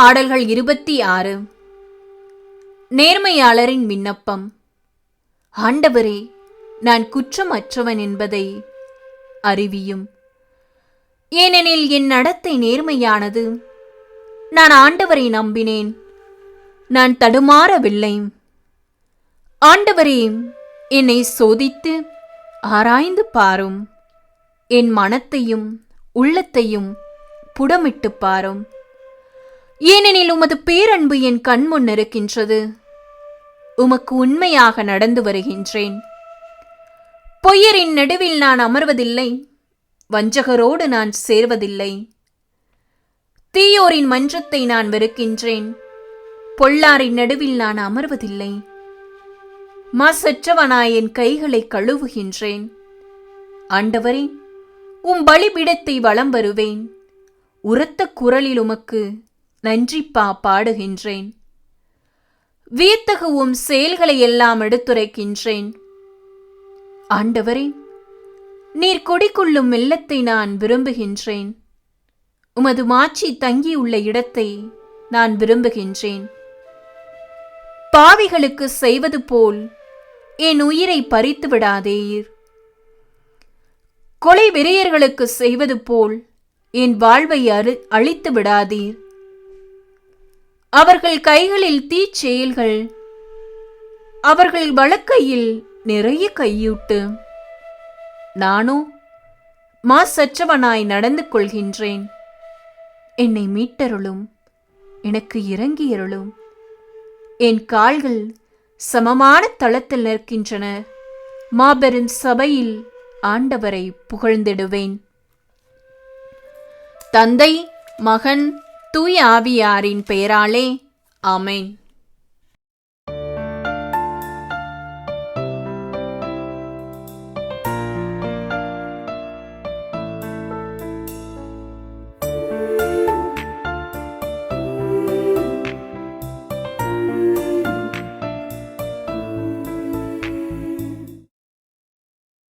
பாடல்கள் இருபத்தி ஆறு. நேர்மையாளரின் விண்ணப்பம். ஆண்டவரே நான் குற்றமற்றவன் என்பதை அறிவியும். ஏனெனில் என் நடத்தை நேர்மையானது. நான் ஆண்டவரை நம்பினேன். நான் தடுமாறவில்லை. ஆண்டவரே என்னை சோதித்து ஆராய்ந்து பாரும். என் மனத்தையும் உள்ளத்தையும் புடமிட்டு பாரும். ஏனெனில் உமது பேரன்பு என் கண்முன் இருக்கின்றது உமக்கு உண்மையாக நடந்து வருகின்றேன். பொய்யரின் நடுவில் நான் அமர்வதில்லை. வஞ்சகரோடு நான் சேர்வதில்லை. தீயோரின் மன்றத்தை நான் வெறுக்கின்றேன். பொல்லாரின் நடுவில் நான் அமர்வதில்லை. மாசற்றவனாய் என் கைகளை கழுவுகின்றேன். ஆண்டவரே உம் பலிபிடத்தை வலம் வருவேன். உரத்த குரலில் உமக்கு நன்றிப்பா பாடுகின்றேன். வியத்தகுவும் செயல்களை எல்லாம் எடுத்துரைக்கின்றேன். ஆண்டவரே நீர் கொடிக்குள்ளும் மெல்லத்தை நான் விரும்புகின்றேன். உமது மாச்சி தங்கியுள்ள இடத்தை நான் விரும்புகின்றேன். பாவிகளுக்கு செய்வது போல் என் உயிரை பறித்து விடாதேயீர் கொலை வெறியர்களுக்கு செய்வது போல் என் வாழ்வை அழி அழித்து விடாதீர். அவர்கள் கைகளில் தீச்செயல்கள் அவர்கள் வழக்கையில் நிறைய கையூட்டு. நானோ மாசற்றவனாய் நடந்து கொள்கின்றேன். என்னை மீட்டருளும் எனக்கு இறங்கியருளும். என் கால்கள் சமமான தளத்தில் நிற்கின்றன. மாபெரும் சபையில் ஆண்டவரை புகழ்ந்திடுவேன். தந்தை மகன் தூய ஆவியாரின் பெயராலே அமேன்